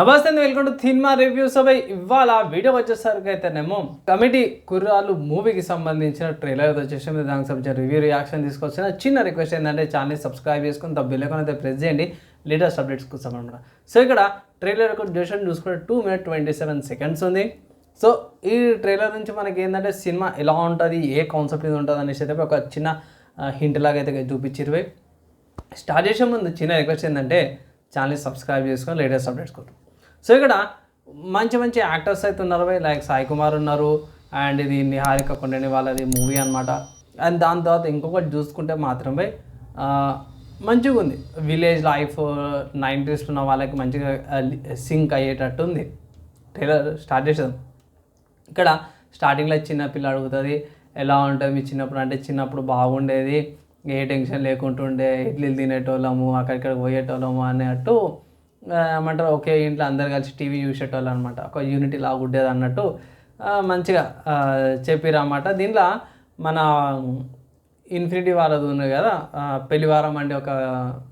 నమస్తే welcome to cinema reviews అవి ఇవాళ వీడియో వచ్చేసరికి అయితేనేమో కమిటీ కుర్రాలు మూవీకి సంబంధించిన ట్రైలర్ వచ్చేసి దానికి సంబంధించిన రివ్యూ రియాక్షన్ తీసుకొచ్చిన చిన్న రిక్వెస్ట్ ఏంటంటే ఛానల్ సబ్స్క్రైబ్ చేసుకుని ద బెల్ అయితే ప్రెస్ చేయండి. లేటెస్ట్ అప్డేట్స్ కోసం అనమాట సో ఇక్కడ ట్రైలర్ యొక్క డ్యూరేషన్ చూసుకుంటే two minute twenty seven seconds ఉంది. సో ఈ ట్రైలర్ నుంచి మనకి ఏంటంటే సినిమా ఎలా ఉంటుంది ఏ కాన్సెప్ట్ మీద ఉంటుంది అనేసి అయితే ఒక చిన్న హింట్ లాగా అయితే చూపించారు స్టార్ట్ చేసే ముందు చిన్న రిక్వెస్ట్ ఏంటంటే ఛానల్ సబ్స్క్రైబ్ చేసుకొని లేటెస్ట్ అప్డేట్స్ కోసం. సో ఇక్కడ మంచి మంచి యాక్టర్స్ అయితే ఉన్నారు లైక్ సాయి కుమార్ ఉన్నారు. అండ్ ఇది నిహారిక కొండని వాళ్ళది మూవీ అనమాట అండ్ దాని తర్వాత ఇంకొకటి చూసుకుంటే మాత్రమే మంచిగా ఉంది. విలేజ్ లైఫ్ నైంటీస్ ఉన్న వాళ్ళకి మంచిగా సింక్ అయ్యేటట్టు ఉంది. ట్రైలర్ స్టార్ట్ చేసాం ఇక్కడ స్టార్టింగ్లో చిన్న పిల్ల అడుగుతుంది ఎలా ఉంటుంది మీ చిన్నప్పుడు? అంటే చిన్నప్పుడు బాగుండేది ఏ టెన్షన్ లేకుంటుండే ఇడ్లీలు తినేటోళ్ళము అక్కడిక్కడ పోయేటోళ్ళము అన్నట్టు ఏమంటారు ఒకే ఇంట్లో అందరు కలిసి టీవీ చూసేటోళ్ళు అనమాట ఒక యూనిటీ లాగా ఉండేది అన్నట్టు మంచిగా ఆ, చెప్పిరన్నమాట దీంట్లో మన ఇన్ఫినిటీ వాళ్ళది ఉంది కదా పెళ్ళివారం అంటే ఒక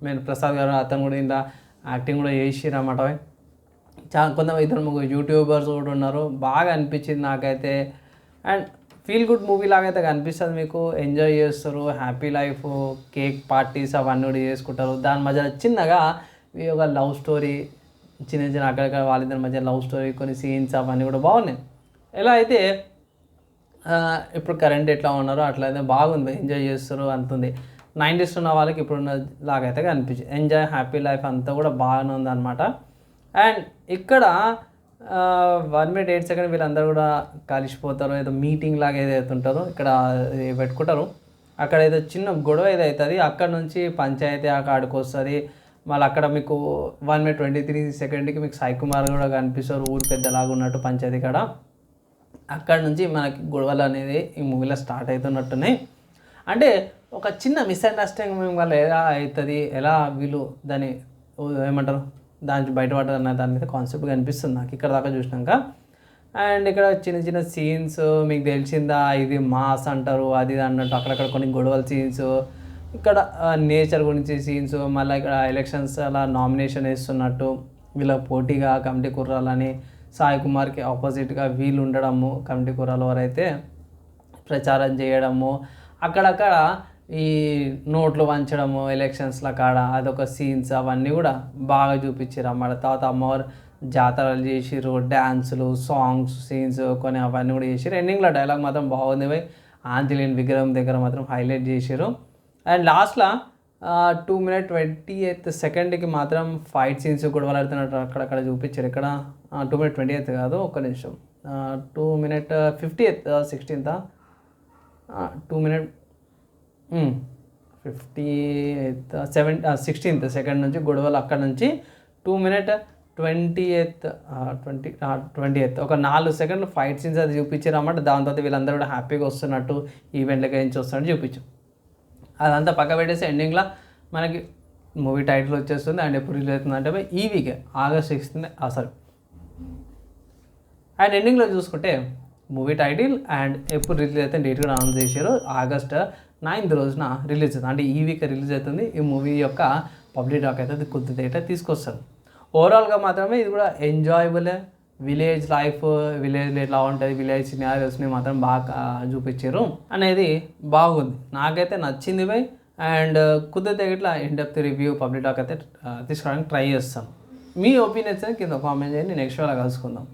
నేను ప్రసాద్ గారు అతను కూడా ఇంత యాక్టింగ్ కూడా చేసిరన్నమాట చా కొంతమంది ఇద్దరు ముగ్గురు యూట్యూబర్స్ కూడా ఉన్నారు. బాగా అనిపించింది నాకైతే. అండ్ ఫీల్ గుడ్ మూవీ లాగా అయితే కనిపిస్తుంది మీకు. ఎంజాయ్ చేస్తారు. హ్యాపీ లైఫ్ కేక్ పార్టీస్ అవన్నీ కూడా చేసుకుంటారు. దాని మధ్యలో చిన్నగా ఒక లవ్ స్టోరీ. చిన్న చిన్న అక్కడక్కడ వాళ్ళిద్దరి మధ్య లవ్ స్టోరీ కొన్ని సీన్స్ అవన్నీ కూడా బాగున్నాయి. ఎలా అయితే ఇప్పుడు కరెంట్ ఎట్లా ఉన్నారో అట్లయితే బాగుంది. ఎంజాయ్ చేస్తారు అంతుంది. నైంటీస్ ఉన్న వాళ్ళకి ఇప్పుడున్న లాగైతే కనిపించింది ఎంజాయ్ హ్యాపీ లైఫ్ అంతా కూడా బాగానే ఉంది అనమాట అండ్ ఇక్కడ వన్ మినిట్ ఎయిట్ సెకండ్ వీళ్ళందరూ కూడా కలిసిపోతారు. ఏదో మీటింగ్ లాగా ఏదైతే ఉంటారో ఇక్కడ పెట్టుకుంటారు. అక్కడ ఏదో చిన్న గొడవ ఏదో అవుతుంది అక్కడ నుంచి పంచాయతీ అక్కడికి వస్తుంది. మళ్ళీ అక్కడ మీకు వన్ మినిట్ ట్వంటీ త్రీ సెకండ్కి మీకు సాయి కుమార్ కూడా కనిపిస్తారు ఊరు పెద్దలాగా ఉన్నట్టు పంచాయతీ కాడ. అక్కడ నుంచి మనకి గొడవలు అనేది ఈ మూవీలో స్టార్ట్ అవుతున్నట్టున్నాయి. అంటే ఒక చిన్న మిస్అండర్స్టాండింగ్ వల్ల ఎలా అవుతుంది ఎలా వీళ్ళు దాన్ని ఏమంటారు దాని బయటపడదు అన్న దాని మీద కాన్సెప్ట్ కనిపిస్తుంది నాకు ఇక్కడ దాకా చూసినాక. అండ్ ఇక్కడ చిన్న చిన్న సీన్స్ మీకు తెలిసిందా ఇది మాస్ అంటారు అది ఇది అన్నట్టు అక్కడక్కడ కొన్ని గొడవల సీన్స్ ఇక్కడ నేచర్ గురించి సీన్స్ మళ్ళీ ఇక్కడ ఎలక్షన్స్ అలా నామినేషన్ వేస్తున్నట్టు వీళ్ళ పోటీగా కమిటీ కుర్రాలని సాయి కుమార్కి ఆపోజిట్గా వీళ్ళు ఉండడము కమిటీ కుర్రాల వారైతే ప్రచారం చేయడము అక్కడక్కడ ఈ నోట్లు వంచడము ఎలక్షన్స్ల కాడ అదొక సీన్స్ అవన్నీ కూడా బాగా చూపించారు అన్నమాట తర్వాత అమ్మవారు జాతరలు చేసిరు డ్యాన్సులు సాంగ్స్ సీన్స్ కొన్ని అవన్నీ కూడా చేసిరు ఎండింగ్లో డైలాగ్ మాత్రం బాగుంది. పోయి ఆంజనేయుని విగ్రహం దగ్గర మాత్రం హైలైట్ చేసిరు అండ్ లాస్ట్లో టూ మినిట్ ట్వంటీ ఎయిత్ సెకండ్కి మాత్రం ఫైట్ సీన్స్ కూడా వాళ్ళడుతున్నట్టు అక్కడక్కడ చూపించారు. ఇక్కడ టూ మినిట్ ట్వంటీ ఎయిత్ కాదు ఒక్క నిమిషం. Two minute fifty eighth సిక్స్టీన్తా two minute fifty eighth seven sixteenth second నుంచి గొడవలు అక్కడ నుంచి two minute twenty eighth twenty twenty eighth ఒక నాలుగు సెకండ్లు ఫైట్ సీన్స్ అది చూపించారు అన్నమాట. దాని తర్వాత వీళ్ళందరూ కూడా హ్యాపీగా వస్తున్నట్టు ఈవెంట్లకి నుంచి వస్తున్నట్టు చూపించు అదంతా పక్క పెట్టేసి ఎండింగ్లో మనకి మూవీ టైటిల్ వచ్చేస్తుంది అండ్ ఎప్పుడు రిలీజ్ అవుతుంది అంటే ఈ వీకే ఆగస్ట్ సిక్స్త్ సారీ అండ్ ఎండింగ్లో చూసుకుంటే మూవీ టైటిల్ అండ్ ఎప్పుడు రిలీజ్ అయితే డేట్ కూడా అనౌన్స్ చేశారు. ఆగస్ట్ నైన్త్ రోజున రిలీజ్ అవుతుంది. అంటే ఈ వీక్ రిలీజ్ అవుతుంది. ఈ మూవీ యొక్క పబ్లిక్ టాక్ అయితే కొద్ది అయితే తీసుకొస్తారు. ఓవరాల్గా మాత్రమే ఇది కూడా ఎంజాయబులే విలేజ్ లైఫ్ విలేజ్ ఎట్లా ఉంటుంది విలేజ్ సినారియోస్ని మాత్రం బాగా చూపించారు. అనేది బాగుంది. నాకైతే నచ్చింది బై. అండ్ కుదిరితే ఇట్లా ఇన్ రివ్యూ పబ్లిక్ టాక్ అయితే తీసుకోవడానికి ట్రై చేస్తాను. మీ ఒపీనియన్స్ కింద కామెంట్ చేయండి. నెక్స్ట్ వాళ్ళ కలుసుకుందాం.